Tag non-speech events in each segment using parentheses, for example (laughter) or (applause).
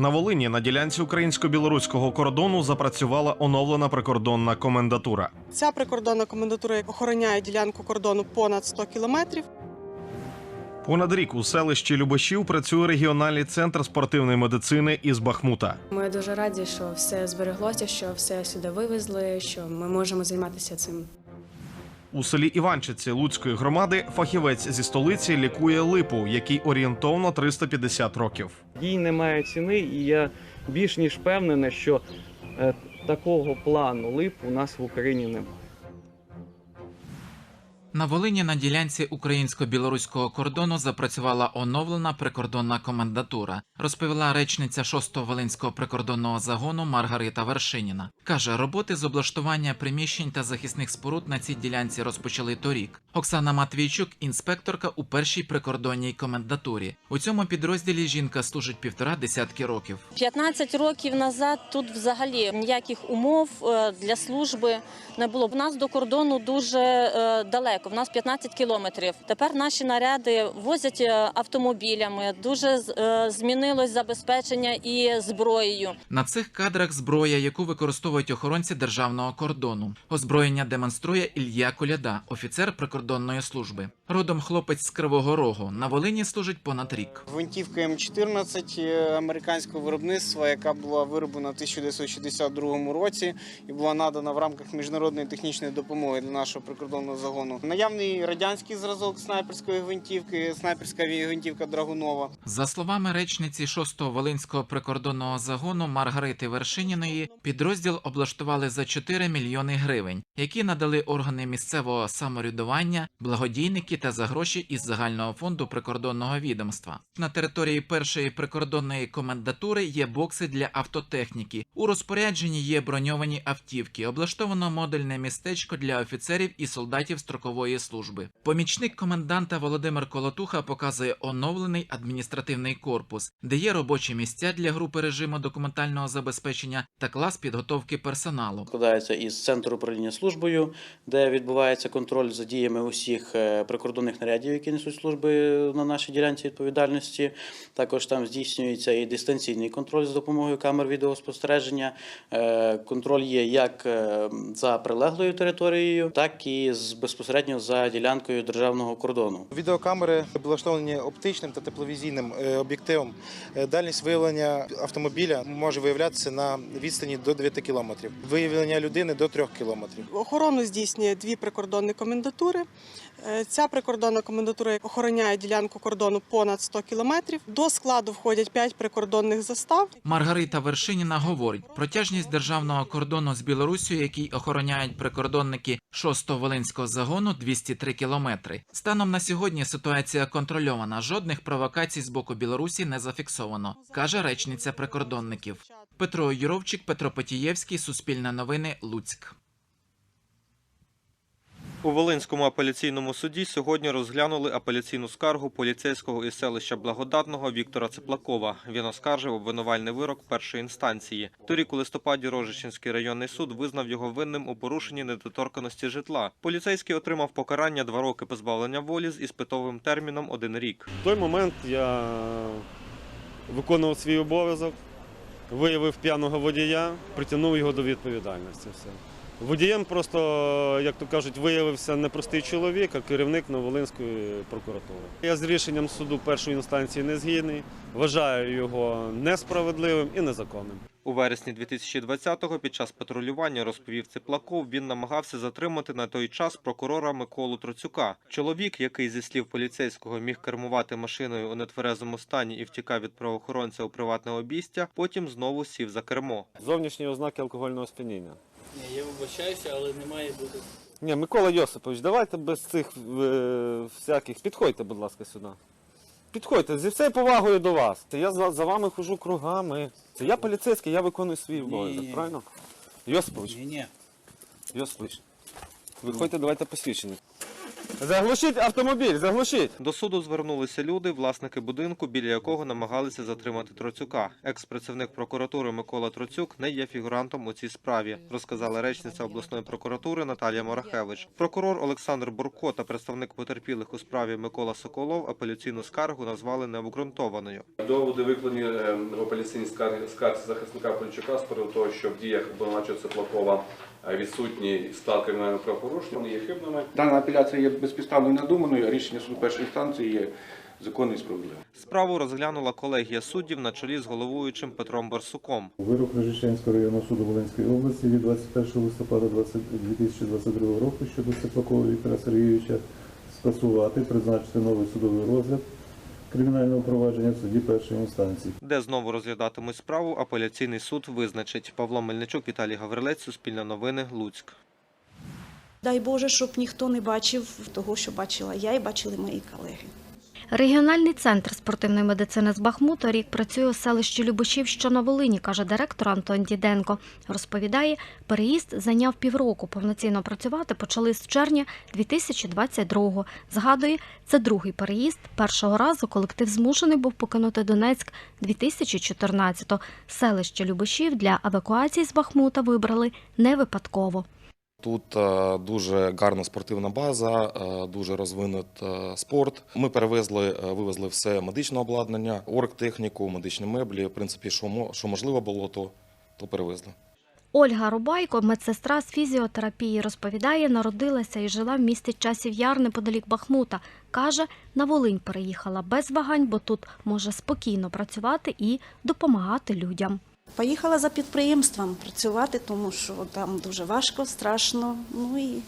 На Волині на ділянці українсько-білоруського кордону запрацювала оновлена прикордонна комендатура. Ця прикордонна комендатура охороняє ділянку кордону понад 100 кілометрів. Понад рік у селищі Любашів працює регіональний центр спортивної медицини із Бахмута. Ми дуже раді, що все збереглося, що все сюди вивезли, що ми можемо займатися цим. У селі Іванчиці Луцької громади фахівець зі столиці лікує липу, який орієнтовно 350 років. Їй немає ціни, і я більш ніж впевнений, що е, такого плану лип у нас в Україні немає. На Волині на ділянці українсько-білоруського кордону запрацювала оновлена прикордонна комендатура, розповіла речниця 6-го Волинського прикордонного загону Маргарита Вершиніна. Каже, роботи з облаштування приміщень та захисних споруд на цій ділянці розпочали торік. Оксана Матвійчук, інспекторка у першій прикордонній комендатурі. У цьому підрозділі жінка служить півтора десятки років. 15 років назад тут взагалі ніяких умов е, для служби не було. В нас до кордону дуже е, далеко. В нас 15 кілометрів. Тепер наші наряди возять е, автомобілями. Дуже е, змінилось забезпечення і зброєю. На цих кадрах зброя, яку використовують охоронці державного кордону. Озброєння демонструє Ілля Коляда, офіцер прикордонної служби. Родом хлопець з Кривого Рогу. На Волині служить понад рік. Гвинтівка М14 е, американського виробництва, яка була вироблена в 1962 році і була надана в рамках міжнародної технічної допомоги для нашого прикордонного загону. Наявний радянський зразок снайперської гвинтівки, снайперська гвинтівка Драгунова. За словами речниці 6-го Волинського прикордонного загону Маргарити Вершиніної, підрозділ облаштували за 4 мільйони гривень, які надали органи місцевого самоврядування, благодійники та за гроші із загального фонду прикордонного відомства. На території першої прикордонної комендатури є бокси для автотехніки. У розпорядженні є броньовані автівки, облаштовано модульне містечко для офіцерів і солдатів строкової служби. Помічник коменданта Володимир Колотуха показує оновлений адміністративний корпус, де є робочі місця для групи режиму документального забезпечення та клас підготовки персоналу. складається із центру управління службою, де відбувається контроль за діями усіх е, прикордонних нарядів, які несуть служби на нашій ділянці відповідальності. Також там здійснюється і дистанційний контроль з допомогою камер відеоспостереження. Е, Контроль є як е, за прилеглою територією, так і з- безпосередньо за ділянкою державного кордону. Відеокамери облаштовані оптичним та тепловізійним е, об'єктивом. Е, Дальність виявлення автомобіля може виявлятися на відстані до 9 кілометрів. Виявлення людини до 3 кілометрів. Охорону здійснює дві прикордонні комендатури. Е, Ця прикордонна комендатура охороняє ділянку кордону понад 100 кілометрів. До складу входять 5 прикордонних застав. Маргарита Вершиніна говорить, протяжність державного кордону з Білорусію, який охороняють прикордонники 6-го Волинського загону, 203 кілометри. Станом на сьогодні ситуація контрольована. Жодних провокацій з боку Білорусі не зафіксовано, каже речниця прикордонників. Петро Юровчик, Петро Потієвський, Суспільне новини, Луцьк. У Волинському апеляційному суді сьогодні розглянули апеляційну скаргу поліцейського із селища Благодатного Віктора Цеплакова. Він оскаржив обвинувальний вирок першої інстанції. Торік у листопаді Рожичинський районний суд визнав його винним у порушенні недоторканості житла. Поліцейський отримав покарання два роки позбавлення волі з іспитовим терміном один рік. В той момент я виконував свій обов'язок, виявив п'яного водія, притягнув його до відповідальності. Все. Водієм просто, як то кажуть, виявився не простий чоловік, а керівник Новолинської прокуратури. Я з рішенням суду першої інстанції не згідний, вважаю його несправедливим і незаконним. У вересні 2020-го під час патрулювання розповів Цеплаков, він намагався затримати на той час прокурора Миколу Троцюка. Чоловік, який зі слів поліцейського міг кермувати машиною у нетверезому стані і втікав від правоохоронця у приватне обійстя, потім знову сів за кермо. Зовнішні ознаки алкогольного сп'яніння. Ні, я вибачаюся, але не має бути. Ні, Микола Йосипович, давайте без цих е, всяких. Підходьте, будь ласка, сюди. Підходьте, зі всією повагою до вас. Це я за, за вами хожу кругами. Це я поліцейський, я виконую свій обов'язок, правильно? Йосипович, ні. Йосипович, виходьте, давайте посвідчення. Заглушіть автомобіль, заглушіть! До суду звернулися люди, власники будинку, біля якого намагалися затримати Троцюка. Екс-працівник прокуратури Микола Троцюк не є фігурантом у цій справі, розказала речниця обласної прокуратури Наталія Морахевич. Прокурор Олександр Бурко та представник потерпілих у справі Микола Соколов апеляційну скаргу назвали необґрунтованою. Доводи викладені е, в апеляційній скарзі скарзі захисника Полічука з приводу того, що в діях обвинувачення Цеплакова е, відсутній склад кримінального правопорушення, вони є хибними. Дана апеляція є безпідставною надуманою, а рішення суду першої інстанції є законним і справедливим. Справу розглянула колегія суддів на чолі з головуючим Петром Барсуком. Вирок Рожищенського районного суду Волинської області від 21 листопада 2022 року щодо Степлакова Віктора Сергійовича скасувати, призначити новий судовий розгляд кримінального провадження в суді першої інстанції. Де знову розглядатимуть справу, апеляційний суд визначить. Павло Мельничук, Віталій Гаврилець, Суспільне новини, Луцьк. Дай Боже, щоб ніхто не бачив того, що бачила я і бачили мої колеги. Регіональний центр спортивної медицини з Бахмута рік працює у селищі Любашів, що на Волині, каже директор Антон Діденко. Розповідає, переїзд зайняв півроку. Повноцінно працювати почали з червня 2022-го. Згадує, це другий переїзд. Першого разу колектив змушений був покинути Донецьк 2014-го. Селище Любашів для евакуації з Бахмута вибрали не випадково. Тут е, дуже гарна спортивна база, е, дуже розвинут е, спорт. Ми перевезли, вивезли все медичне обладнання, оргтехніку, медичні меблі. В принципі, що можливо було, то, то перевезли. Ольга Рубайко, медсестра з фізіотерапії, розповідає, народилася і жила в місті Часів Яр неподалік Бахмута. Каже, на Волинь переїхала без вагань, бо тут може спокійно працювати і допомагати людям. Поїхала за підприємством працювати, тому що там дуже важко, страшно. Ну і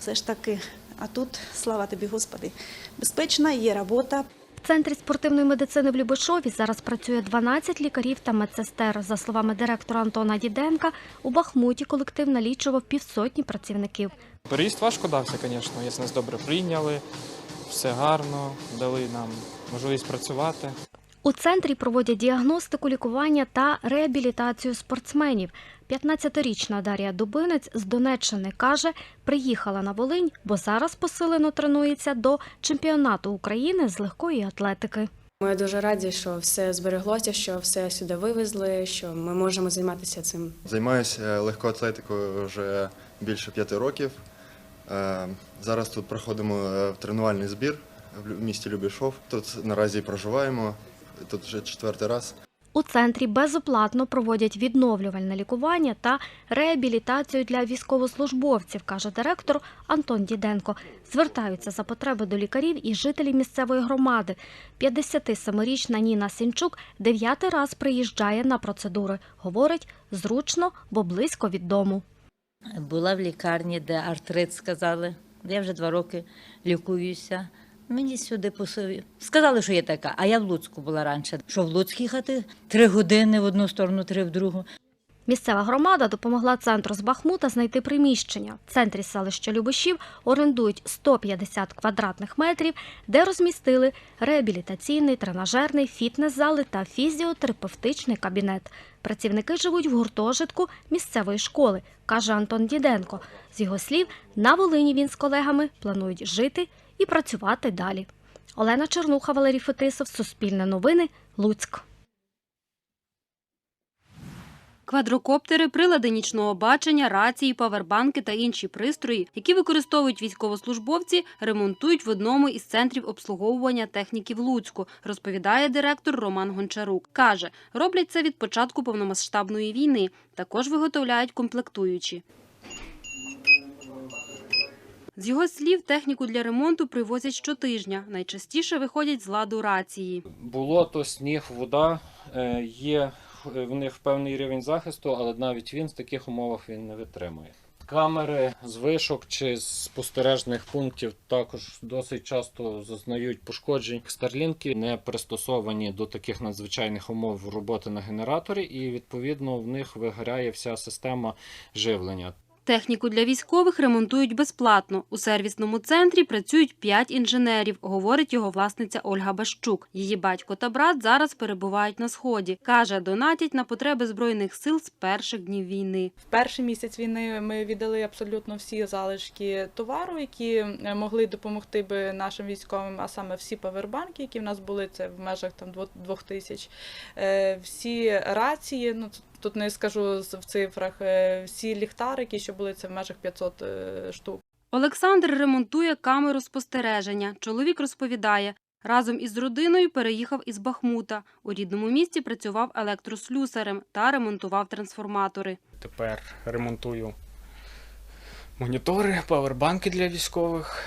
все ж таки, а тут, слава тобі, Господи, безпечна є робота. В центрі спортивної медицини в Любешові зараз працює 12 лікарів та медсестер. За словами директора Антона Діденка, у Бахмуті колектив налічував півсотні працівників. Переїзд важко дався, звісно, якщо нас добре прийняли, все гарно, дали нам можливість працювати. У центрі проводять діагностику, лікування та реабілітацію спортсменів. 15-річна Дар'я Дубинець з Донеччини каже, приїхала на Волинь, бо зараз посилено тренується до чемпіонату України з легкої атлетики. Ми дуже раді, що все збереглося, що все сюди вивезли, що ми можемо займатися цим. Займаюся легкоатлетикою вже більше п'яти років. Е, Зараз тут проходимо е, тренувальний збір в Лю- місті Любішов. Тут наразі проживаємо. Тут вже четвертий раз. У центрі безоплатно проводять відновлювальне лікування та реабілітацію для військовослужбовців, каже директор Антон Діденко. Звертаються за потреби до лікарів і жителі місцевої громади. 57-річна Ніна Сінчук дев'ятий раз приїжджає на процедури. Говорить, зручно, бо близько від дому. Була в лікарні, де артрит сказали. Я вже два роки лікуюся. Мені сюди посив... Сказали, що є така, а я в Луцьку була раніше. Що в Луцьк їхати три години в одну сторону, три в другу. Місцева громада допомогла центру з Бахмута знайти приміщення. В центрі селища Любишів орендують 150 квадратних метрів, де розмістили реабілітаційний, тренажерний, фітнес-зали та фізіотерапевтичний кабінет. Працівники живуть в гуртожитку місцевої школи, каже Антон Діденко. З його слів, на Волині він з колегами планують жити і працювати далі. Олена Чернуха, Валерій Фетисов, Суспільне новини, Луцьк. Квадрокоптери, прилади нічного бачення, рації, павербанки та інші пристрої, які використовують військовослужбовці, ремонтують в одному із центрів обслуговування техніки в Луцьку, розповідає директор Роман Гончарук. Каже, роблять це від початку повномасштабної війни. Також виготовляють комплектуючі. З його слів, техніку для ремонту привозять щотижня. Найчастіше виходять з ладу рації. Болото, сніг, вода е, є е, в них певний рівень захисту, але навіть він в таких умовах він не витримує. Камери з вишок чи з спостережних пунктів також досить часто зазнають пошкоджень. Старлінки не пристосовані до таких надзвичайних умов роботи на генераторі, і відповідно в них вигоряє вся система живлення. Техніку для військових ремонтують безплатно. У сервісному центрі працюють п'ять інженерів, говорить його власниця Ольга Бащук. Її батько та брат зараз перебувають на сході. Каже, донатять на потреби збройних сил з перших днів війни. В перший місяць війни ми віддали абсолютно всі залишки товару, які е, могли допомогти би нашим військовим, а саме всі павербанки, які в нас були, це в межах там дво- двох тисяч. Е, Всі рації, ну тут- не скажу з- в цифрах, е, всі ліхтарики, що були це в межах 500 е, штук. Олександр ремонтує камеру спостереження. Чоловік розповідає, разом із родиною переїхав із Бахмута. У рідному місті працював електрослюсарем та ремонтував трансформатори. Тепер ремонтую монітори, павербанки для військових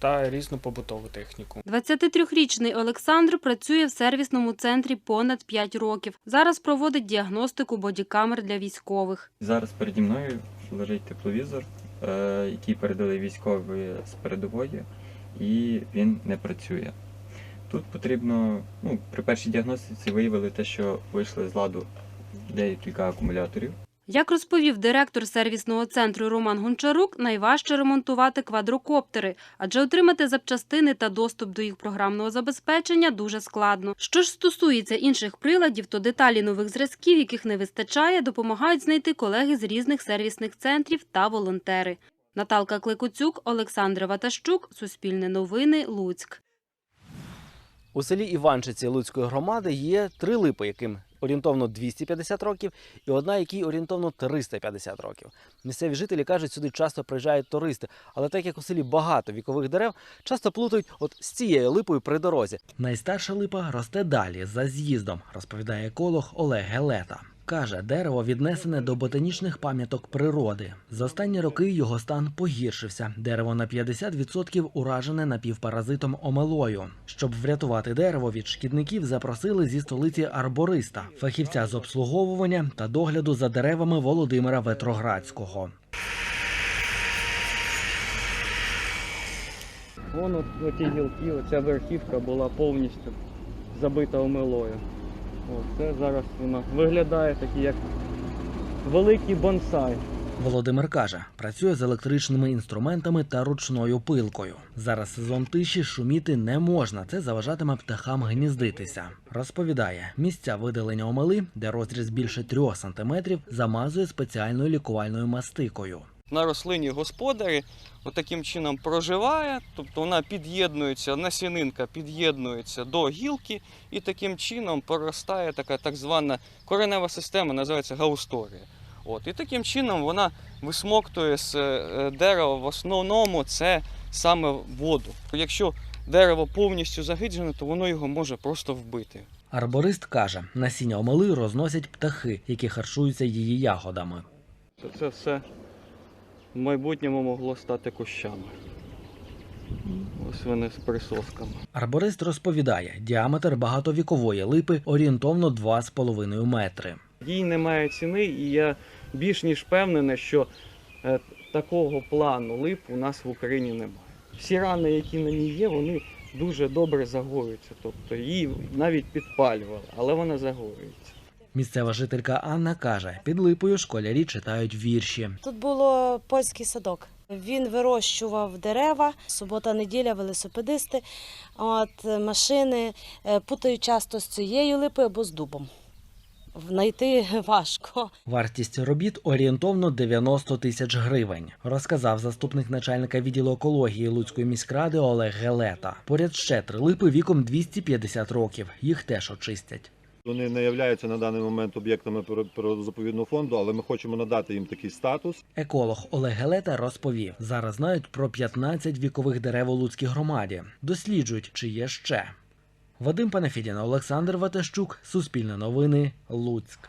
та різну побутову техніку. 23-річний Олександр працює в сервісному центрі понад 5 років. Зараз проводить діагностику бодікамер для військових. Зараз переді мною лежить тепловізор, е, який передали військові з передової, і він не працює. Тут потрібно, ну, при першій діагностиці виявили те, що вийшли з ладу декілька акумуляторів. Як розповів директор сервісного центру Роман Гончарук, найважче ремонтувати квадрокоптери, адже отримати запчастини та доступ до їх програмного забезпечення дуже складно. Що ж стосується інших приладів, то деталі нових зразків, яких не вистачає, допомагають знайти колеги з різних сервісних центрів та волонтери. Наталка Кликуцюк, Олександр Ватащук, Суспільне новини, Луцьк. У селі Іванчиці Луцької громади є три липи, яким орієнтовно 250 років, і одна, якій орієнтовно 350 років. Місцеві жителі кажуть, сюди часто приїжджають туристи, але так як у селі багато вікових дерев, часто плутають от з цією липою при дорозі. Найстарша липа росте далі за з'їздом, розповідає еколог Олег Гелета. Каже, дерево віднесене до ботанічних пам'яток природи. За останні роки його стан погіршився. Дерево на 50% уражене напівпаразитом омелою. Щоб врятувати дерево від шкідників, запросили зі столиці арбориста, фахівця з обслуговування та догляду за деревами Володимира Ветроградського. Вон от, оті гілки, оця верхівка була повністю забита омилою. О, це зараз вона виглядає такий, як великий бонсай. Володимир каже, працює з електричними інструментами та ручною пилкою. Зараз сезон тиші шуміти не можна. Це заважатиме птахам гніздитися. Розповідає, місця видалення омели, де розріз більше трьох сантиметрів, замазує спеціальною лікувальною мастикою. На рослині господарі таким чином проживає, тобто вона під'єднується, насінинка під'єднується до гілки, і таким чином поростає така так звана коренева система, називається гаусторія. От, і таким чином вона висмоктує з е, дерева в основному це саме воду. Якщо дерево повністю загиджене, то воно його може просто вбити. Арборист каже, насіння омели розносять птахи, які харчуються її ягодами. Це все в майбутньому могло стати кущами. Ось вони з присосками. Арборист розповідає, діаметр багатовікової липи орієнтовно 2,5 метри. Їй немає ціни, і я більш ніж впевнений, що е, такого плану лип у нас в Україні немає. Всі рани, які на ній є, вони дуже добре загоюються. Тобто її навіть підпалювали, але вона загоюється. Місцева жителька Анна каже, під липою школярі читають вірші. Тут було польський садок. Він вирощував дерева, субота, неділя, велосипедисти. От машини е, путають часто з цією липою або з дубом. Знайти (laughs) важко. Вартість робіт орієнтовно 90 тисяч гривень, розказав заступник начальника відділу екології Луцької міськради Олег Гелета. Поряд ще три липи віком 250 років. Їх теж очистять. Вони не являються на даний момент об'єктами природозаповідного фонду, але ми хочемо надати їм такий статус. Еколог Олег Гелета розповів: зараз знають про 15 вікових дерев у Луцькій громаді. Досліджують, чи є ще. Вадим Панафідін, Олександр Ватащук, Суспільне новини, Луцьк.